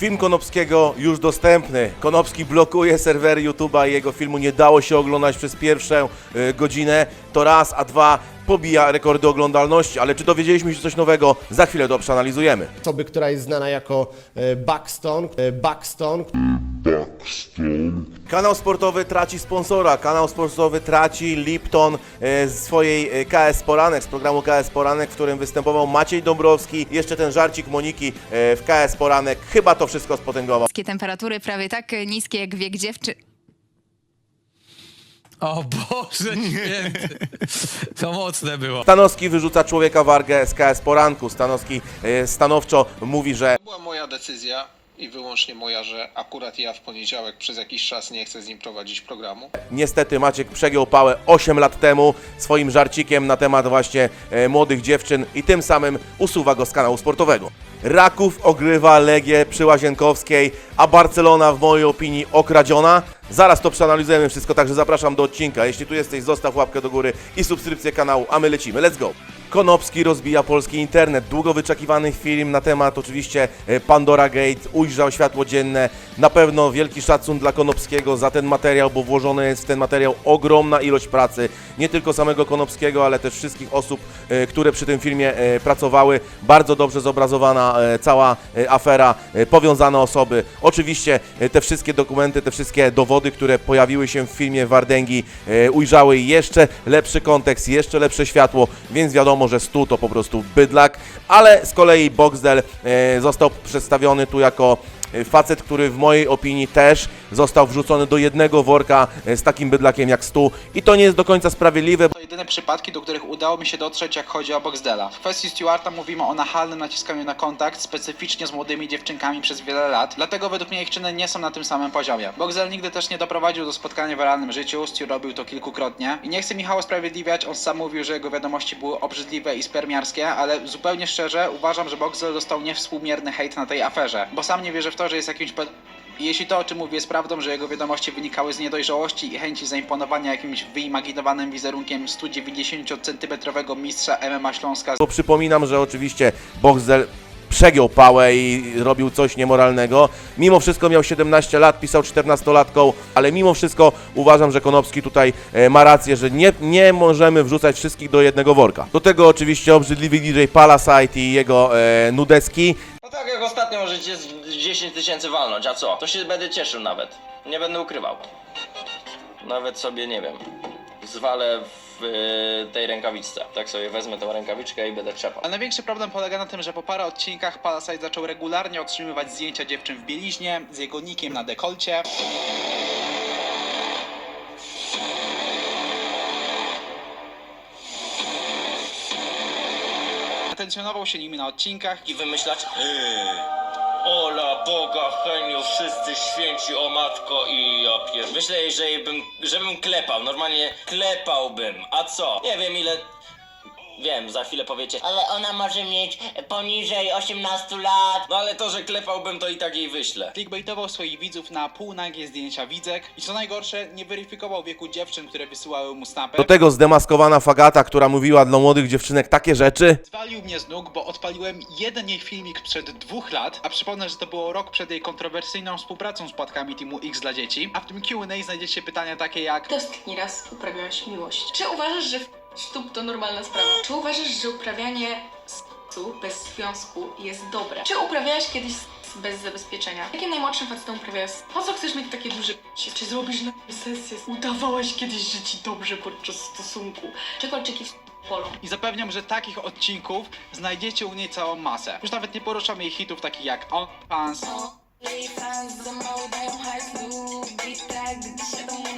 Film Konopskiego już dostępny. Konopski blokuje serwery YouTube'a i jego filmu nie dało się oglądać przez pierwszą y, godzinę. To raz, a dwa pobija rekordy oglądalności. Ale czy dowiedzieliśmy się coś nowego? Za chwilę to przeanalizujemy. osoby, która jest znana jako e, Buxton, e, Kanał sportowy traci sponsora. Kanał sportowy traci Lipton e, z swojej e, KS Poranek, z programu KS Poranek, w którym występował Maciej Dąbrowski. Jeszcze ten żarcik Moniki e, w KS Poranek. Chyba to wszystko spotęgował. Niskie temperatury, prawie tak niskie jak wiek dziewczyn. O Boże święty. To mocne było. Stanowski wyrzuca człowieka wargę z KS Poranku. Stanowski stanowczo mówi, że była moja decyzja i wyłącznie moja, że akurat ja w poniedziałek przez jakiś czas nie chcę z nim prowadzić programu. Niestety Maciek przegiął pałę 8 lat temu swoim żarcikiem na temat właśnie e, młodych dziewczyn i tym samym usuwa go z kanału sportowego. Raków ogrywa Legię przy Łazienkowskiej, a Barcelona w mojej opinii okradziona. Zaraz to przeanalizujemy wszystko, także zapraszam do odcinka. Jeśli tu jesteś, zostaw łapkę do góry i subskrypcję kanału, a my lecimy. Let's go! Konopski rozbija polski internet. Długo wyczekiwany film na temat oczywiście e, Pandora Gate ujrzał światło dzienne. Na pewno wielki szacun dla Konopskiego za ten materiał, bo włożona jest w ten materiał ogromna ilość pracy. Nie tylko samego Konopskiego, ale też wszystkich osób, e, które przy tym filmie e, pracowały. Bardzo dobrze zobrazowana cała afera, powiązane osoby. Oczywiście te wszystkie dokumenty, te wszystkie dowody, które pojawiły się w filmie Wardęgi, ujrzały jeszcze lepszy kontekst, jeszcze lepsze światło, więc wiadomo, że Stu to po prostu bydlak, ale z kolei Boxdel e, został przedstawiony tu jako e, facet, który w mojej opinii też został wrzucony do jednego worka e, z takim bydlakiem jak Stu i to nie jest do końca sprawiedliwe, To jedyne przypadki, do których udało mi się dotrzeć, jak chodzi o Boxdela. W kwestii Stewarta mówimy o nachalnym naciskaniu na kontakt, specyficznie z młodymi dziewczynkami przez wiele lat, dlatego według mnie ich czyny nie są na tym samym poziomie. Boxdel nigdy też nie doprowadził do spotkania w realnym życiu, Stu robił to kilkukrotnie. I nie chcę Michała usprawiedliwiać, on sam mówił, że jego wiadomości były obrzydliwe i spermiarskie, ale zupełnie szczerze uważam, że Boxdel dostał niewspółmierny hejt na tej aferze, bo sam nie wierzę w to, że jest jakimś Jeśli to, o czym mówię, jest prawdą, że jego wiadomości wynikały z niedojrzałości i chęci zaimponowania jakimś wyimaginowanym wizerunkiem 190-centymetrowego mistrza MMA Śląska bo przypominam, że oczywiście Boxdel przegiął pałę i robił coś niemoralnego. Mimo wszystko miał 17 lat, pisał 14-latką, ale mimo wszystko uważam, że Konopski tutaj e, ma rację, że nie, nie możemy wrzucać wszystkich do jednego worka. Do tego oczywiście obrzydliwy DJ Palasite i jego e, nudeski. No tak jak ostatnio możecie z 10 tysięcy walnąć, a co? To się będę cieszył nawet. Nie będę ukrywał. Nawet sobie, nie wiem, zwalę w y, tej rękawiczce. Tak sobie wezmę tą rękawiczkę i będę trzepał. Ale największy problem polega na tym, że po parę odcinkach Palasite zaczął regularnie otrzymywać zdjęcia dziewczyn w bieliźnie, z jego nikiem na dekolcie. Atencjonował się nimi na odcinkach I wymyślać... Yy, Ola, Boga, Henio, wszyscy święci, o matko i ja pier... Myślę, że bym, żebym klepał, normalnie klepałbym. A co? Nie wiem ile... Wiem, za chwilę powiecie, Ale ona może mieć poniżej 18 lat. no ale to, że klepałbym, to i tak jej wyślę. clickbaitował swoich widzów na półnagie zdjęcia widzek i co najgorsze, nie weryfikował wieku dziewczyn, które wysyłały mu snapy. Do tego zdemaskowana fagata, która mówiła dla młodych dziewczynek takie rzeczy. Zwalił mnie z nóg, bo odpaliłem jeden jej filmik sprzed dwóch lat, a przypomnę, że to było rok przed jej kontrowersyjną współpracą z płatkami Teamu X dla dzieci. A w tym Q&A znajdziecie pytania takie jak Ty ostatni raz uprawiałaś miłość. Czy uważasz, że stóp to normalna sprawa? Czy uważasz, że uprawianie seksu bez związku jest dobre? Czy uprawiałaś kiedyś bez zabezpieczenia? Jakim najmłodszym facetom uprawiałaś? Po co chcesz mieć takie duże p***cie? Czy zrobisz na sesję? Udawałaś kiedyś, że ci dobrze podczas stosunku? Czy kolczyki w polu? i zapewniam, że takich odcinków znajdziecie u niej całą masę. Już nawet nie poruszam jej hitów takich jak On Pants,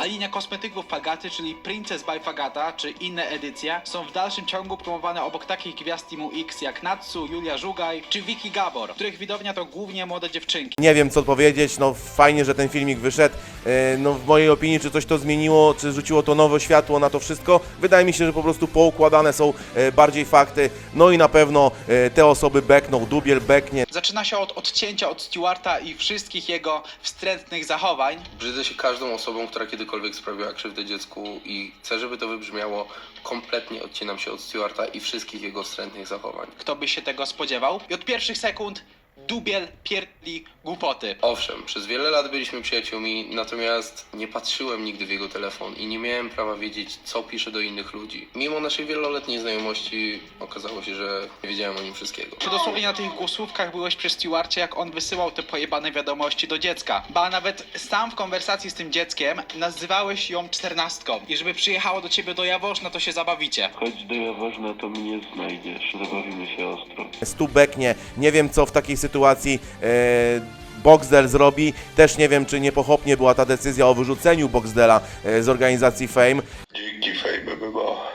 a linia kosmetyków Fagaty, czyli Princess by Fagata, czy inne edycje, są w dalszym ciągu promowane obok takich gwiazd Teamu X jak Natsu, Julia Żugaj czy Vicky Gabor, których widownia to głównie młode dziewczynki. Nie wiem co powiedzieć, no fajnie, że ten filmik wyszedł. E, No w mojej opinii, czy coś to zmieniło, czy rzuciło to nowe światło na to wszystko? Wydaje mi się, że po prostu poukładane są e, bardziej fakty. No i na pewno e, te osoby bekną, Dubiel beknie. Zaczyna się od odcięcia od Stewarta i wszystkich jego wstrętnych zachowań. Brzydzę się każdą osobą, która kiedykolwiek sprawiła krzywdę dziecku i chcę, żeby to wybrzmiało. Kompletnie odcinam się od Stewarta i wszystkich jego wstrętnych zachowań. Kto by się tego spodziewał? I od pierwszych sekund Dubiel, pierdli, głupoty. Owszem, przez wiele lat byliśmy przyjaciółmi, natomiast nie patrzyłem nigdy w jego telefon i nie miałem prawa wiedzieć, co pisze do innych ludzi. Mimo naszej wieloletniej znajomości okazało się, że nie wiedziałem o nim wszystkiego. Czy dosłownie na tych głosówkach byłeś przy Stewarcie, jak on wysyłał te pojebane wiadomości do dziecka? Ba, nawet sam w konwersacji z tym dzieckiem nazywałeś ją czternastką. I żeby przyjechało do ciebie do Jaworzna, to się zabawicie. Chodź do Jaworzna, to mnie znajdziesz. Zabawimy się ostro. Stu beknie. Nie wiem, co w takiej sytuacji e, Boxdel zrobi. Też nie wiem, czy niepochopnie była ta decyzja o wyrzuceniu Boxdela e, z organizacji Fame. Dzięki Fame MMA.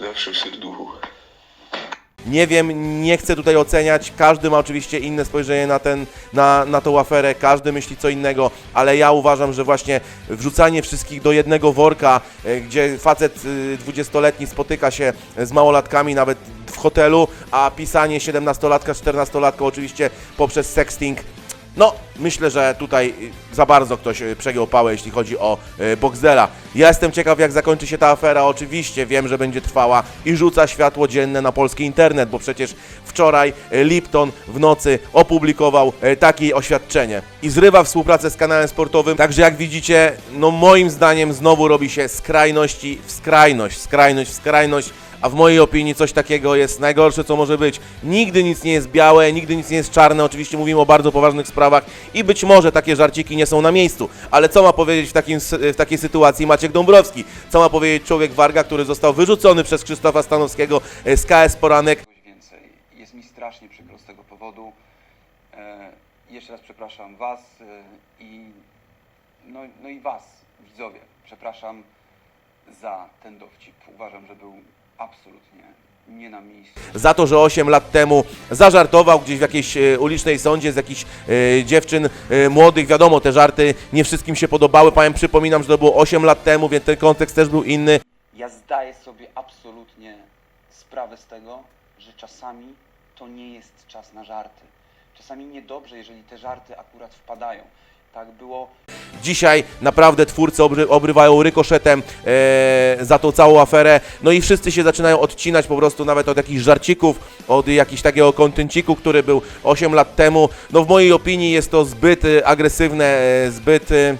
Zawsze w serduchu. Nie wiem, nie chcę tutaj oceniać. Każdy ma oczywiście inne spojrzenie na, ten, na, na tą aferę, każdy myśli co innego, ale ja uważam, że właśnie wrzucanie wszystkich do jednego worka, e, gdzie facet y, 20-letni spotyka się z małolatkami nawet hotelu, a pisanie 17-latka, 14-latka oczywiście poprzez sexting. No, myślę, że tutaj y, za bardzo ktoś y, przegiął pałę, jeśli chodzi o y, Boxdela. Ja jestem ciekaw, jak zakończy się ta afera. Oczywiście wiem, że będzie trwała i rzuca światło dzienne na polski internet, bo przecież wczoraj Lipton w nocy opublikował takie oświadczenie i zrywa współpracę z kanałem sportowym. Także jak widzicie, no moim zdaniem znowu robi się skrajności w skrajność, skrajność w skrajność. A w mojej opinii coś takiego jest najgorsze, co może być. Nigdy nic nie jest białe, nigdy nic nie jest czarne. Oczywiście mówimy o bardzo poważnych sprawach i być może takie żarciki nie są na miejscu. Ale co ma powiedzieć w, takim, w takiej sytuacji Maciek Dąbrowski? Co ma powiedzieć człowiek Warga, który został wyrzucony przez Krzysztofa Stanowskiego e, z KS Poranek? więcej. Jest mi strasznie przykro z tego powodu. E, jeszcze raz przepraszam Was e, i no, no i Was, widzowie. Przepraszam za ten dowcip. Uważam, że był absolutnie nie na miejscu. za to, że 8 lat temu zażartował gdzieś w jakiejś e, ulicznej sądzie z jakichś e, dziewczyn e, młodych. Wiadomo, te żarty nie wszystkim się podobały. Powiem, przypominam, że to było 8 lat temu, więc ten kontekst też był inny. Ja zdaję sobie absolutnie sprawę z tego, że czasami to nie jest czas na żarty. Czasami niedobrze, jeżeli te żarty akurat wpadają. Tak było Dzisiaj naprawdę twórcy obry, obrywają rykoszetem e, za tą całą aferę. No i wszyscy się zaczynają odcinać po prostu nawet od jakichś żarcików, od jakiegoś takiego kontenciku, który był 8 lat temu. No w mojej opinii jest to zbyt e, agresywne, e, zbyt... E,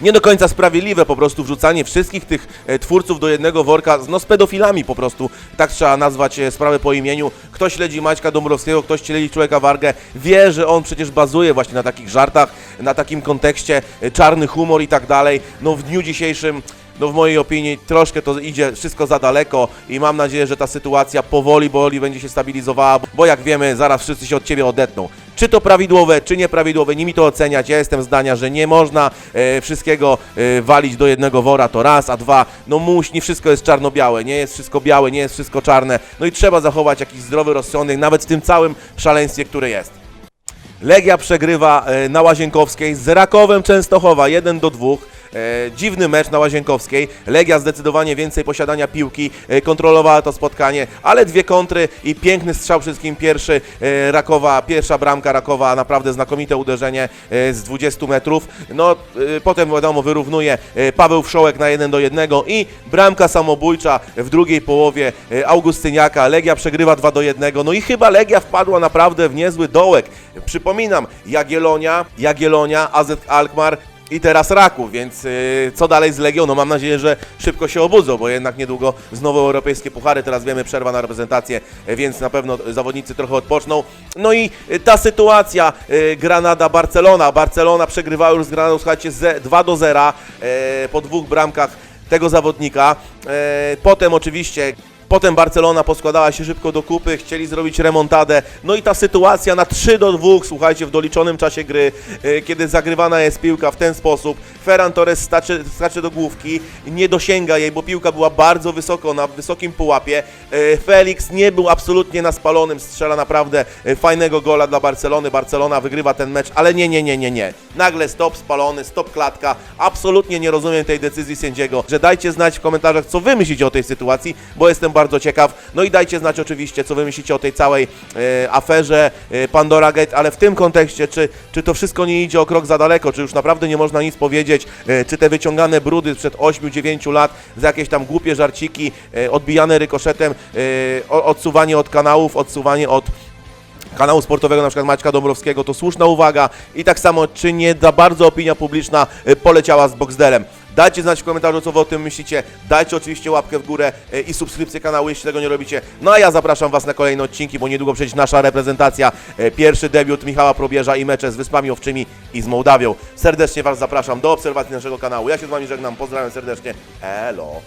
nie do końca sprawiedliwe po prostu wrzucanie wszystkich tych e, twórców do jednego worka, z- no z pedofilami po prostu, tak trzeba nazwać e, sprawę po imieniu. Kto śledzi Maćka Dąbrowskiego, ktoś śledzi Człowieka Wargę, wie, że on przecież bazuje właśnie na takich żartach, na takim kontekście, e, czarny humor i tak dalej. No w dniu dzisiejszym no w mojej opinii troszkę to idzie wszystko za daleko i mam nadzieję, że ta sytuacja powoli, powoli będzie się stabilizowała, bo jak wiemy, zaraz wszyscy się od Ciebie odetną. Czy to prawidłowe, czy nieprawidłowe, nie mi to oceniać. Ja jestem zdania, że nie można e, wszystkiego e, walić do jednego wora, to raz, a dwa, no muś, nie wszystko jest czarno-białe, nie jest wszystko białe, nie jest wszystko czarne, no i trzeba zachować jakiś zdrowy rozsądek, nawet w tym całym szaleństwie, które jest. Legia przegrywa e, na Łazienkowskiej z Rakowem Częstochowa 1 do 2. E, dziwny mecz na Łazienkowskiej. Legia zdecydowanie więcej posiadania piłki, e, kontrolowała to spotkanie, ale dwie kontry i piękny strzał wszystkim pierwszy e, Rakowa, pierwsza bramka Rakowa, naprawdę znakomite uderzenie z 20 metrów. No, potem wiadomo, wyrównuje Paweł Wszołek na 1 do 1 i bramka samobójcza w drugiej połowie Augustyniaka. Legia przegrywa 2 do 1. No i chyba Legia wpadła naprawdę w niezły dołek. Przypominam, Jagiellonia, Jagiellonia, AZ Alkmaar i teraz Raków, więc yy, co dalej z Legią? No mam nadzieję, że szybko się obudzą, bo jednak niedługo znowu europejskie puchary, teraz wiemy przerwa na reprezentację, yy, więc na pewno zawodnicy trochę odpoczną. No i yy, ta sytuacja Granada-Barcelona, Barcelona przegrywała już z Granadą, słuchajcie, ze 2 do 0 yy, po dwóch bramkach tego zawodnika. Potem oczywiście Potem Barcelona poskładała się szybko do kupy, chcieli zrobić remontadę. No i ta sytuacja na 3 do 2, słuchajcie, w doliczonym czasie gry, e, kiedy zagrywana jest piłka w ten sposób. Ferran Torres skacze, skacze do główki, nie dosięga jej, bo piłka była bardzo wysoko, na wysokim pułapie. E, Felix nie był absolutnie na spalonym, strzela naprawdę e, fajnego gola dla Barcelony. Barcelona wygrywa ten mecz, ale nie, nie, nie, nie, nie. Nagle stop spalony, stop klatka. Absolutnie nie rozumiem tej decyzji sędziego. Że dajcie znać w komentarzach, co wy myślicie o tej sytuacji, bo jestem bardzo bardzo ciekaw. No i dajcie znać oczywiście, co wy myślicie o tej całej e, aferze e, Pandora Gate, ale w tym kontekście, czy, czy to wszystko nie idzie o krok za daleko, czy już naprawdę nie można nic powiedzieć, e, czy te wyciągane brudy sprzed 8-9 lat za jakieś tam głupie żarciki, e, odbijane rykoszetem, e, odsuwanie od kanałów, odsuwanie od kanału sportowego, na przykład Maćka Dąbrowskiego, to słuszna uwaga i tak samo, czy nie za bardzo opinia publiczna y, poleciała z Boxdelem. Dajcie znać w komentarzu, co wy o tym myślicie. Dajcie oczywiście łapkę w górę y, i subskrypcję kanału, jeśli tego nie robicie. No a ja zapraszam Was na kolejne odcinki, bo niedługo przecież nasza reprezentacja, y, pierwszy debiut Michała Probierza i mecze z Wyspami Owczymi i z Mołdawią. Serdecznie Was zapraszam do obserwacji naszego kanału. Ja się z Wami żegnam, pozdrawiam serdecznie. Elo!